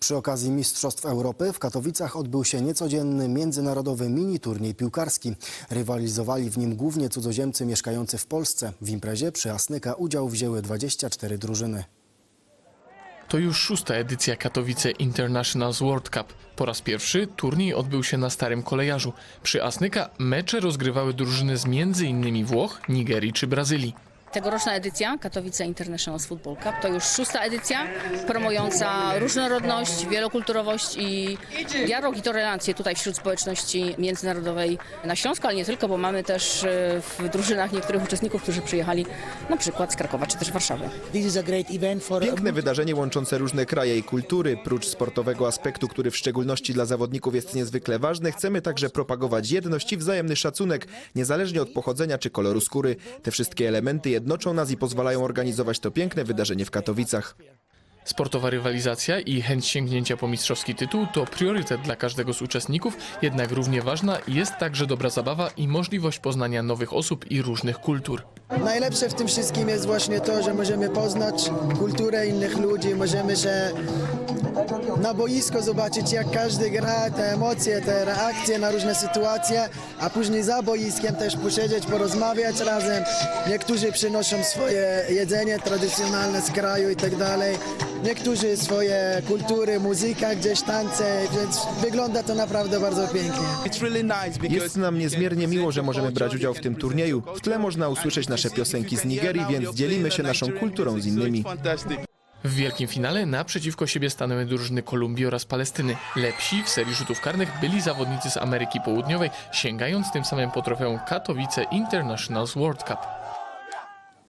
Przy okazji Mistrzostw Europy w Katowicach odbył się niecodzienny międzynarodowy mini turniej piłkarski. Rywalizowali w nim głównie cudzoziemcy mieszkający w Polsce. W imprezie przy Asnyka udział wzięły 24 drużyny. To już szósta edycja Katowice Internationals World Cup. Po raz pierwszy turniej odbył się na Starym Kolejarzu. Przy Asnyka mecze rozgrywały drużyny z m.in. Włoch, Nigerii czy Brazylii. Tegoroczna edycja Katowice International Football Cup to już szósta edycja promująca różnorodność, wielokulturowość i dialog i tolerancję tutaj wśród społeczności międzynarodowej na Śląsku, ale nie tylko, bo mamy też e, w drużynach niektórych uczestników, którzy przyjechali na przykład z Krakowa czy też Warszawy. Piękne wydarzenie łączące różne kraje i kultury. Prócz sportowego aspektu, który w szczególności dla zawodników jest niezwykle ważny, chcemy także propagować jedność i wzajemny szacunek, niezależnie od pochodzenia czy koloru skóry. Te wszystkie elementy jednoczą nas i pozwalają organizować to piękne wydarzenie w Katowicach. Sportowa rywalizacja i chęć sięgnięcia po mistrzowski tytuł to priorytet dla każdego z uczestników, jednak równie ważna jest także dobra zabawa i możliwość poznania nowych osób i różnych kultur. Najlepsze w tym wszystkim jest właśnie to, że możemy poznać kulturę innych ludzi, możemy się na boisko zobaczyć jak każdy gra, te emocje, te reakcje na różne sytuacje, a później za boiskiem też posiedzieć, porozmawiać razem. Niektórzy przynoszą swoje jedzenie tradycjonalne z kraju i tak dalej. Niektórzy swoje kultury, muzyka, gdzieś tańce, więc wygląda to naprawdę bardzo pięknie. Jest nam niezmiernie miło, że możemy brać udział w tym turnieju. W tle można usłyszeć nasze piosenki z Nigerii, więc dzielimy się naszą kulturą z innymi. W wielkim finale naprzeciwko siebie stanęły drużyny Kolumbii oraz Palestyny. Lepsi w serii rzutów karnych byli zawodnicy z Ameryki Południowej, sięgając tym samym po trofeum Katowice Internationals World Cup.